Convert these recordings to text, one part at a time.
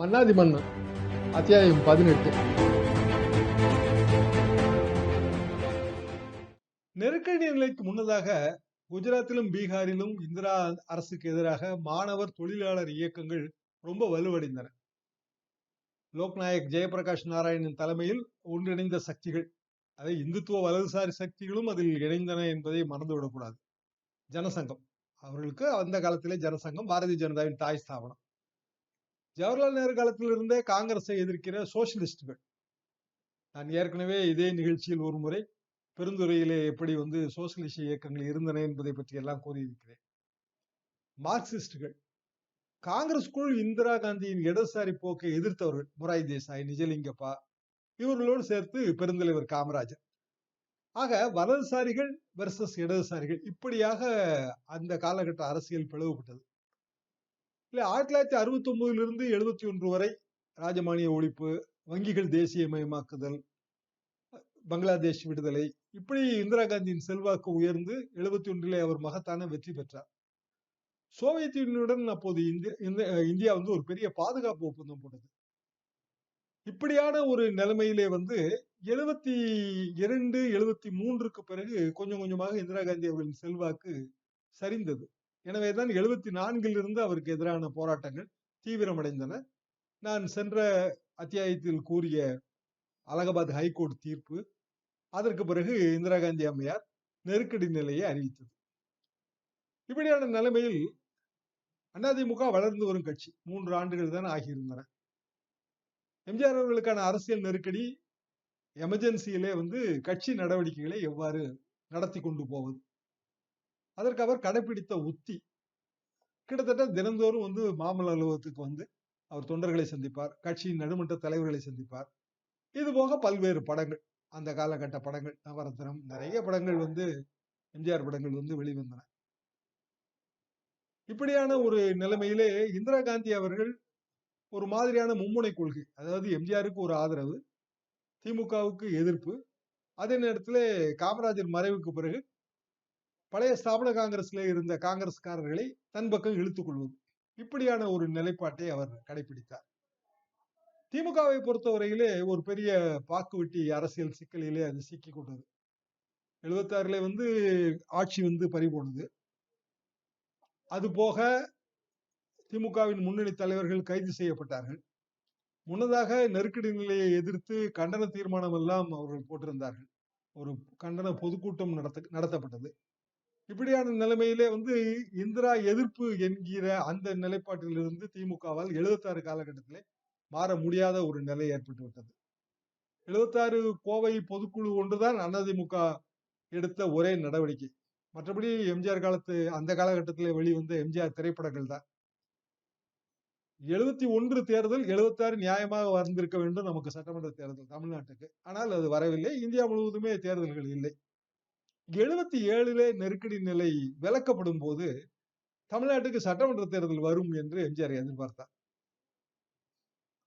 மன்னாதி மன்னன் அத்தியாயம் பதினெட்டு. நெருக்கடி நிலைக்கு முன்னதாக குஜராத்திலும் பீகாரிலும் இந்திரா அரசுக்கு எதிராக மாணவர் தொழிலாளர் இயக்கங்கள் ரொம்ப வலுவடைந்தன. லோக்நாயக் ஜெயபிரகாஷ் நாராயணன் தலைமையில் ஒன்றிணைந்த சக்திகள் அதை இந்துத்துவ வலதுசாரி சக்திகளும் அதில் இணைந்தன என்பதை மறந்துவிடக்கூடாது. ஜனசங்கம் அவர்களுக்கு அந்த காலத்திலே ஜனசங்கம் பாரதிய ஜனதாவின் தாய் ஸ்தாபனம். ஜவஹர்லால் நேரு காலத்திலிருந்தே காங்கிரஸை எதிர்க்கிற சோசியலிஸ்டுகள். நான் ஏற்கனவே இதே நிகழ்ச்சியில் ஒரு முறை பெருந்துறையிலே எப்படி வந்து சோசியலிச இயக்கங்கள் இருந்தன என்பதை பற்றி எல்லாம் கூறியிருக்கிறேன். மார்க்சிஸ்டுகள். காங்கிரஸ்குள் இந்திரா காந்தியின் இடதுசாரி போக்கை எதிர்த்தவர்கள். முராய் தேசாய் நிஜலிங்கப்பா இவர்களோடு சேர்த்து பெருந்தலைவர் காமராஜர். ஆக வலதுசாரிகள் வெர்சஸ் இடதுசாரிகள். இப்படியாக அந்த காலகட்ட அரசியல் பிளவுபட்டது. இல்ல ஆயிரத்தி தொள்ளாயிரத்தி அறுபத்தி ஒன்பதுல இருந்து எழுபத்தி ஒன்று வரை ராஜமானிய ஒழிப்பு வங்கிகள் தேசியமயமாக்குதல் பங்களாதேஷ் விடுதலை இப்படி இந்திரா காந்தியின் செல்வாக்கு உயர்ந்து எழுபத்தி ஒன்றிலே அவர் மகத்தான வெற்றி பெற்றார். சோவியத் யூனியனுடன் அப்போது இந்திய இந்தியா வந்து ஒரு பெரிய பாதுகாப்பு ஒப்பந்தம் போட்டது. இப்படியான ஒரு நிலைமையிலே வந்து எழுபத்தி இரண்டு எழுபத்தி மூன்றுக்கு பிறகு கொஞ்சம் கொஞ்சமாக இந்திரா காந்தி அவர்களின் செல்வாக்கு சரிந்தது. எனவேதான் எழுபத்தி நான்கில் இருந்து அவருக்கு எதிரான போராட்டங்கள் தீவிரமடைந்தன. நான் சென்ற அத்தியாயத்தில் கூறிய அலகாபாத் ஹைகோர்ட் தீர்ப்பு அதற்கு பிறகு இந்திரா காந்தி அம்மையார் நெருக்கடி நிலையை அறிவித்தது. இப்படியான நிலைமையில் அதிமுக வளர்ந்து வரும் கட்சி மூன்று ஆண்டுகள் தான் ஆகியிருந்தன. எம்ஜிஆர் அவர்களுக்கான அரசியல் நெருக்கடி எமர்ஜென்சியிலே வந்து கட்சி நடவடிக்கைகளை எவ்வாறு நடத்தி கொண்டு போவது? அதற்கு அவர் கடைபிடித்த உத்தி. கிட்டத்தட்ட தினந்தோறும் வந்து மாமல்ல அலுவலகத்துக்கு வந்து அவர் தொண்டர்களை சந்திப்பார் கட்சியின் நடுமன்ற தலைவர்களை சந்திப்பார். இது போக பல்வேறு படங்கள் அந்த காலகட்ட படங்கள் நவரத்னம் நிறைய படங்கள் வந்து எம்ஜிஆர் படங்கள் வந்து வெளிவந்தன. இப்படியான ஒரு நிலைமையிலே இந்திரா காந்தி அவர்கள் ஒரு மாதிரியான மும்முனை கொள்கை அதாவது எம்ஜிஆருக்கு ஒரு ஆதரவு திமுகவுக்கு எதிர்ப்பு அதே நேரத்தில் காமராஜர் மறைவுக்கு பிறகு பழைய ஸ்தாபன காங்கிரஸ்ல இருந்த காங்கிரஸ்காரர்களை தன் பக்கம் இழுத்துக் கொள்வது. இப்படியான ஒரு நிலைப்பாட்டை அவர் கடைபிடித்தார் திமுகவை பொறுத்தவரையிலே ஒரு பெரிய பாக்குவெட்டி அரசியல் சிக்கலிலே அது சிக்கி கொண்டது. எழுபத்தாறுல வந்து ஆட்சி வந்து பறிபோனது. அது போக திமுகவின் முன்னணி தலைவர்கள் கைது செய்யப்பட்டார்கள். முன்னதாக நெருக்கடி நிலையை எதிர்த்து கண்டன தீர்மானம் எல்லாம் அவர்கள் போட்டிருந்தார்கள். ஒரு கண்டன பொதுக்கூட்டம் நடத்த நடத்தப்பட்டது. இப்படியான நிலைமையிலே வந்து இந்திரா எதிர்ப்பு என்கிற அந்த நிலைப்பாட்டிலிருந்து திமுகவால் எழுபத்தாறு காலகட்டத்திலே மாற முடியாத ஒரு நிலை ஏற்பட்டு விட்டது. எழுபத்தாறு கோவை பொதுக்குழு ஒன்றுதான் அதிமுக எடுத்த ஒரே நடவடிக்கை. மற்றபடி எம்ஜிஆர் காலத்து அந்த காலகட்டத்திலே வெளிவந்த எம்ஜிஆர் திரைப்படங்கள் தான். எழுபத்தி ஒன்று தேர்தல் எழுபத்தாறு நியாயமாக வந்திருக்க வேண்டும் நமக்கு சட்டமன்ற தேர்தல் தமிழ்நாட்டுக்கு. ஆனால் அது வரவில்லை. இந்தியா முழுவதுமே தேர்தல்கள் இல்லை. எழுபத்தி ஏழுல நெருக்கடி நிலை விளக்கப்படும் போது தமிழ்நாட்டுக்கு சட்டமன்ற தேர்தல் வரும் என்று எம்ஜிஆர் எதிர்பார்த்தார்.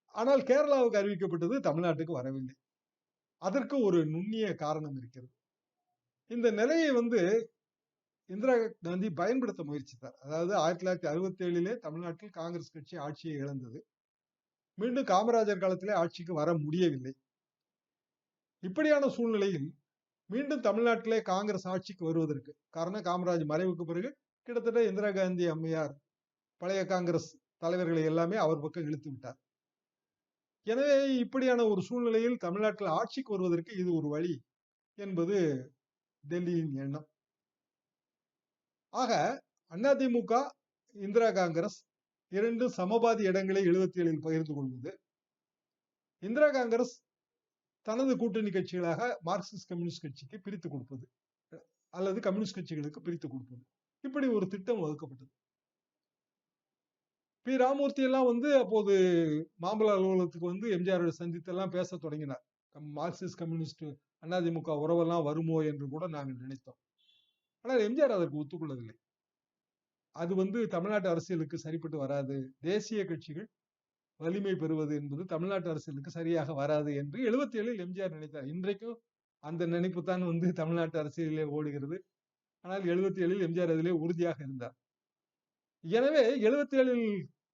ஆனால் கேரளாவுக்கு அறிவிக்கப்பட்டது தமிழ்நாட்டுக்கு வரவில்லை. அதற்கு ஒரு நுண்ணிய காரணம் இருக்கிறது. இந்த நிலையை வந்து இந்திரா காந்தி பயன்படுத்த முயற்சித்தார். அதாவது ஆயிரத்தி தொள்ளாயிரத்தி அறுபத்தி ஏழிலே தமிழ்நாட்டில் காங்கிரஸ் கட்சி ஆட்சியை இழந்தது. மீண்டும் காமராஜர் காலத்திலே ஆட்சிக்கு வர முடியவில்லை. இப்படியான சூழ்நிலையில் மீண்டும் தமிழ்நாட்டிலே காங்கிரஸ் ஆட்சிக்கு வருவதற்கு காரணம் காமராஜ் மறைவுக்கு பிறகு கிட்டத்தட்ட இந்திரா காந்தி அம்மையார் பழைய காங்கிரஸ் தலைவர்களை எல்லாமே அவர் பக்கம் இழுத்து விட்டார். எனவே இப்படியான ஒரு சூழ்நிலையில் தமிழ்நாட்டில் ஆட்சிக்கு வருவதற்கு இது ஒரு வழி என்பது டெல்லியின் எண்ணம். ஆக அதிமுக இந்திரா காங்கிரஸ் இரண்டு சமபாதி இடங்களை எழுபத்தி ஏழில் பகிர்ந்து கொள்வது. இந்திரா காங்கிரஸ் தனது கூட்டணி கட்சிகளாக மார்க்சிஸ்ட் கம்யூனிஸ்ட் கட்சிக்கு பிரித்து கொடுப்பது அல்லது கம்யூனிஸ்ட் கட்சிகளுக்கு பிரித்து கொடுப்பது. இப்படி ஒரு திட்டம் வகுக்கப்பட்டது. பி. ராமூர்த்தி எல்லாம் வந்து அப்போது மாம்பழ அலுவலகத்துக்கு வந்து எம்ஜிஆர் சந்தித்து எல்லாம் பேச தொடங்கினார். மார்க்சிஸ்ட் கம்யூனிஸ்ட் அதிமுக உறவெல்லாம் வருமோ என்று கூட நாங்கள் நினைத்தோம். ஆனால் எம்ஜிஆர் அதற்கு ஒத்துக்கொள்ளவில்லை. அது வந்து தமிழ்நாட்டு அரசியலுக்கு சரிப்பட்டு வராது. தேசிய கட்சிகள் வலிமை பெறுவது என்பது தமிழ்நாட்டு அரசியலுக்கு சரியாக வராது என்று எழுபத்தி ஏழில் எம்ஜிஆர் நினைத்தார். இன்றைக்கும் அந்த நினைப்பு தான் வந்து தமிழ்நாட்டு அரசியலிலே ஓடுகிறது. ஆனால் எழுபத்தி ஏழில் எம்ஜிஆர் அதிலே உறுதியாக இருந்தார். எனவே எழுபத்தி ஏழில்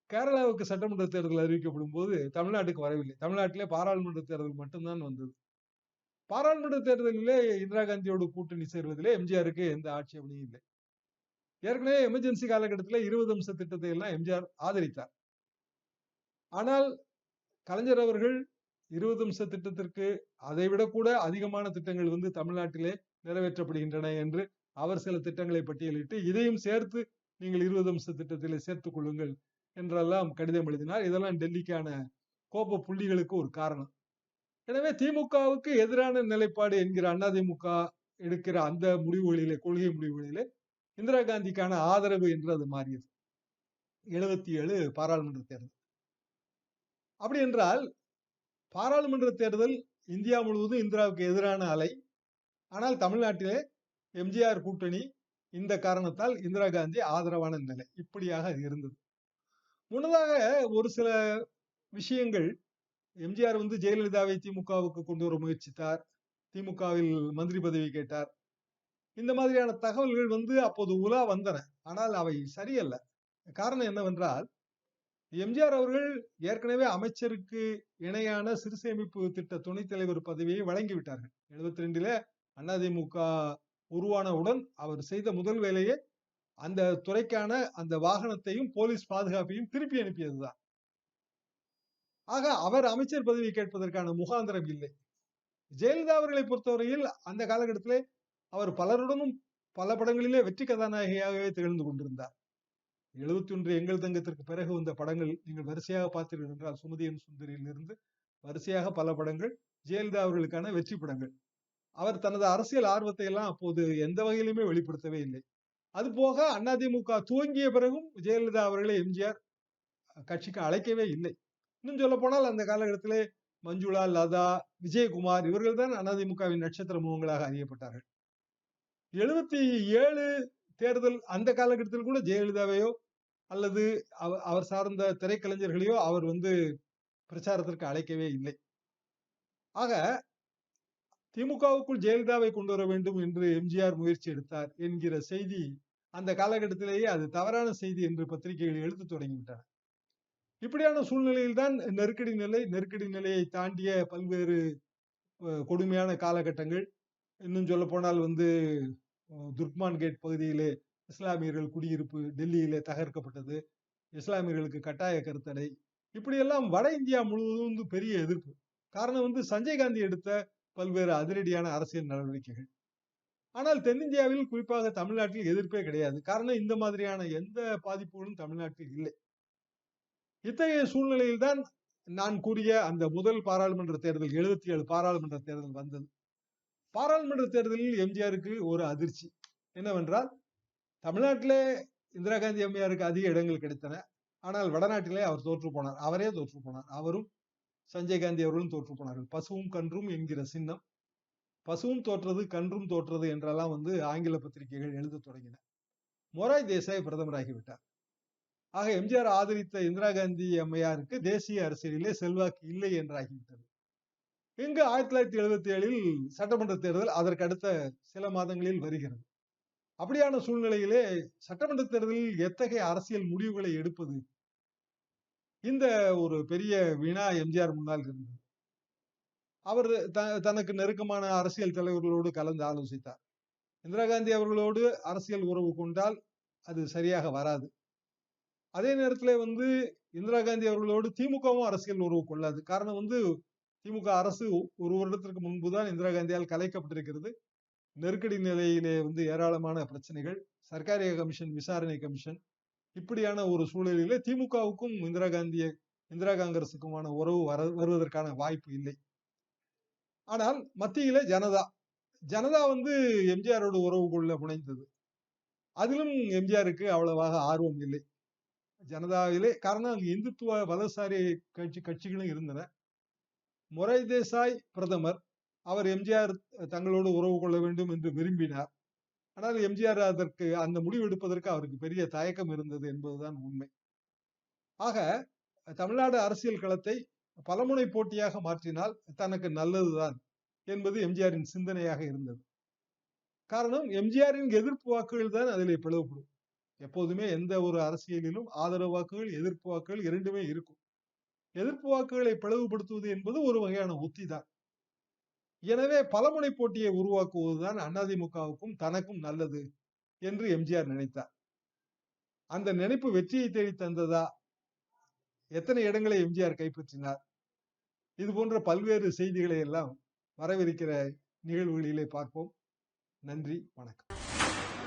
கேரளாவுக்கு சட்டமன்ற தேர்தல் அறிவிக்கப்படும் போது தமிழ்நாட்டுக்கு வரவில்லை. தமிழ்நாட்டிலே பாராளுமன்ற தேர்தல் மட்டும்தான் வந்தது. பாராளுமன்ற தேர்தலிலே இந்திரா காந்தியோடு கூட்டணி சேர்வதிலே எம்ஜிஆருக்கு எந்த ஆட்சேபனையும் இல்லை. ஏற்கனவே எமர்ஜென்சி காலகட்டத்தில் இருபது அம்ச திட்டத்தை எல்லாம் எம்ஜிஆர் ஆதரித்தார். ஆனால் கலைஞர் அவர்கள் இருபது அம்ச திட்டத்திற்கு அதை விட கூட அதிகமான திட்டங்கள் வந்து தமிழ்நாட்டிலே நிறைவேற்றப்படுகின்றன என்று அவர் சில திட்டங்களை பட்டியலிட்டு இதையும் சேர்த்து நீங்கள் இருபது அம்ச திட்டத்திலே சேர்த்துக் கொள்ளுங்கள் என்றெல்லாம் கடிதம் எழுதினார். இதெல்லாம் டெல்லிக்கான கோப புள்ளிகளுக்கு ஒரு காரணம். எனவே திமுகவுக்கு எதிரான நிலைப்பாடு என்கிற அதிமுக எடுக்கிற அந்த முடிவுகளிலே கொள்கை முடிவுகளிலே இந்திரா காந்திக்கான ஆதரவு என்று அது மாறியது. எழுபத்தி ஏழு பாராளுமன்ற தேர்தல். அப்படி என்றால் பாராளுமன்ற தேர்தல் இந்தியா முழுவதும் இந்திராவுக்கு எதிரான அலை. ஆனால் தமிழ்நாட்டிலே எம்ஜிஆர் கூட்டணி இந்த காரணத்தால் இந்திரா காந்தி ஆதரவான நிலை. இப்படியாக அது இருந்தது. முன்னதாக ஒரு சில விஷயங்கள் எம்ஜிஆர் வந்து ஜெயலலிதாவை திமுகவுக்கு கொண்டு வர முயற்சித்தார். திமுகவில் மந்திரி பதவி கேட்டார். இந்த மாதிரியான தகவல்கள் வந்து அப்போது உலா வந்தன. ஆனால் அவை சரியல்ல. காரணம் என்னவென்றால் எம்ஜிஆர் அவர்கள் ஏற்கனவே அமைச்சருக்கு இணையான சிறுசேமிப்பு திட்ட துணைத் தலைவர் பதவியை வழங்கிவிட்டார்கள். எழுபத்தி ரெண்டுல அதிமுக உருவானவுடன் அவர் செய்த முதல் வேலையே அந்த துறைக்கான அந்த வாகனத்தையும் போலீஸ் பாதுகாப்பையும் திருப்பி அனுப்பியதுதான். ஆக அவர் அமைச்சர் பதவி கேட்பதற்கான முகாந்திரம் இல்லை. ஜெயலலிதா அவர்களை பொறுத்தவரையில் அந்த காலகட்டத்திலே அவர் பலருடனும் பல படங்களிலே வெற்றி கதாநாயகியாகவே திகழ்ந்து கொண்டிருந்தார். எழுபத்தி ஒன்று எங்கள் தங்கத்திற்கு பிறகு வந்த படங்கள் நீங்கள் வரிசையாக பார்த்தீர்கள் என்றால் சுமதியன் சுந்தரியில் இருந்து வரிசையாக பல படங்கள் ஜெயலலிதா அவர்களுக்கான வெற்றி படங்கள். அவர் தனது அரசியல் ஆர்வத்தை எல்லாம் அப்போது எந்த வகையிலுமே வெளிப்படுத்தவே இல்லை. அது போக அதிமுக துவங்கிய பிறகும் ஜெயலலிதா அவர்களை எம்ஜிஆர் கட்சிக்கு அழைக்கவே இல்லை. இன்னும் சொல்ல போனால் அந்த காலகட்டத்திலே மஞ்சுளா லதா விஜயகுமார் இவர்கள் தான் அதிமுகவின் நட்சத்திர முகங்களாக அறியப்பட்டார்கள். எழுபத்தி ஏழு தேர்தல் அந்த காலகட்டத்தில் கூட ஜெயலலிதாவையோ அல்லது அவர் சார்ந்த திரைக்கலைஞர்களையோ அவர் வந்து பிரச்சாரத்திற்கு அழைக்கவே இல்லை. ஆக திமுகவுக்குள் ஜெயலலிதாவை கொண்டு வர வேண்டும் என்று எம்ஜிஆர் முயற்சி எடுத்தார் என்கிற செய்தி அந்த காலகட்டத்திலேயே அது தவறான செய்தி என்று பத்திரிகைகள் எழுத்து தொடங்கிவிட்டன. இப்படியான சூழ்நிலையில் தான் நெருக்கடி நிலை நெருக்கடி நிலையை தாண்டிய பல்வேறு கொடுமையான காலகட்டங்கள். இன்னும் சொல்ல போனால் வந்து துர்க்மான் கேட் பகுதியிலே இஸ்லாமியர்கள் குடியிருப்பு டெல்லியிலே தகர்க்கப்பட்டது. இஸ்லாமியர்களுக்கு கட்டாய கருத்தடை. இப்படியெல்லாம் வட இந்தியா முழுவதும் வந்து பெரிய எதிர்ப்பு. காரணம் வந்து சஞ்சய் காந்தி எடுத்த பல்வேறு அதிரடியான அரசியல் நடவடிக்கைகள். ஆனால் தென்னிந்தியாவில் குறிப்பாக தமிழ்நாட்டில் எதிர்ப்பே கிடையாது. காரணம் இந்த மாதிரியான எந்த பாதிப்புகளும் தமிழ்நாட்டில் இல்லை. இத்தகைய சூழ்நிலையில்தான் நான் கூறிய அந்த முதல் பாராளுமன்ற தேர்தல் எழுபத்தி ஏழு பாராளுமன்ற தேர்தல் வந்தது. பாராளுமன்ற தேர்தலில் எம்ஜிஆருக்கு ஒரு அதிர்ச்சி. என்னவென்றால் தமிழ்நாட்டிலே இந்திரா காந்தி எம்ஜிஆருக்கு அதிக இடங்கள் கிடைத்தன. ஆனால் வடநாட்டிலே அவர் தோற்று போனார். அவரே தோற்று போனார். அவரும் சஞ்சய் காந்தி அவர்களும் தோற்று போனார்கள். பசுவும் கன்றும் என்கிற சின்னம். பசுவும் தோற்றது கன்றும் தோற்றது என்றெல்லாம் வந்து ஆங்கில பத்திரிகைகள் எழுத தொடங்கின. மொராய் தேசாய் பிரதமராகிவிட்டார் ஆக எம்ஜிஆர் ஆதரித்த இந்திரா காந்தி அம்மையாருக்கு தேசிய அரசியலிலே செல்வாக்கு இல்லை என்றாகிவிட்டது. இங்கு ஆயிரத்தி தொள்ளாயிரத்தி எழுபத்தி ஏழில் சட்டமன்ற தேர்தல் அதற்கு அடுத்த சில மாதங்களில் வருகிறது. அப்படியான சூழ்நிலையிலே சட்டமன்ற தேர்தலில் எத்தகைய அரசியல் முடிவுகளை எடுப்பது? இந்த ஒரு பெரிய வினா எம்ஜிஆர் முன்னால் இருந்தது. அவர் தனக்கு நெருக்கமான அரசியல் தலைவர்களோடு கலந்து ஆலோசித்தார். இந்திரா காந்தி அவர்களோடு அரசியல் உறவு கொண்டால் அது சரியாக வராது. அதே நேரத்தில் வந்து இந்திரா காந்தி அவர்களோடு திமுகவும் அரசியல் உறவு கொள்ளாது. காரணம் வந்து திமுக அரசு ஒரு வருடத்திற்கு முன்புதான் இந்திரா காந்தியால் கலைக்கப்பட்டிருக்கிறது. நெருக்கடி நிலையிலே வந்து ஏராளமான பிரச்சனைகள். சர்க்காரிய கமிஷன் விசாரணை கமிஷன் இப்படியான ஒரு சூழலிலே திமுகவுக்கும் இந்திரா காந்திய இந்திரா காங்கிரசுக்குமான உறவு வர வருவதற்கான வாய்ப்பு இல்லை. ஆனால் மத்தியில ஜனதா ஜனதா வந்து எம்ஜிஆரோட உறவு கொள்ள புனைந்தது. அதிலும் எம்ஜிஆருக்கு அவ்வளவாக ஆர்வம் இல்லை. ஜனதாவிலே காரணம் அங்கு இந்துத்துவ வலதுசாரி கட்சி கட்சிகளும் இருந்தன. மொரை தேசாய் பிரதமர் அவர் எம்ஜிஆர் தங்களோடு உறவு கொள்ள வேண்டும் என்று விரும்பினார். ஆனால் எம்ஜிஆர் அதற்கு அந்த முடிவு எடுப்பதற்கு அவருக்கு பெரிய தயக்கம் இருந்தது என்பதுதான் உண்மை. ஆக தமிழ்நாடு அரசியல் களத்தை பலமுனை போட்டியாக மாற்றினால் தனக்கு நல்லதுதான் என்பது எம்ஜிஆரின் சிந்தனையாக இருந்தது. காரணம் எம்ஜிஆரின் எதிர்ப்பு வாக்குகள் தான் அதிலே பிளவுபடும். எப்போதுமே எந்த ஒரு அரசியலிலும் ஆதரவு வாக்குகள் எதிர்ப்பு வாக்குகள் இரண்டுமே இருக்கும். எதிர்ப்பு வாக்குகளை பிளவுபடுத்துவது என்பது ஒரு வகையான உத்தி தான் எனவே பலமுனை போட்டியை உருவாக்குவதுதான் அதிமுகவுக்கும் தனக்கும் நல்லது என்று எம்ஜிஆர் நினைத்தார். அந்த நினைப்பு வெற்றியை தேடி தந்ததா? எத்தனை இடங்களை எம்ஜிஆர் கைப்பற்றினார்? இது போன்ற பல்வேறு செய்திகளை எல்லாம் வரவிருக்கிற நிகழ்வுகளிலே பார்ப்போம். நன்றி வணக்கம்.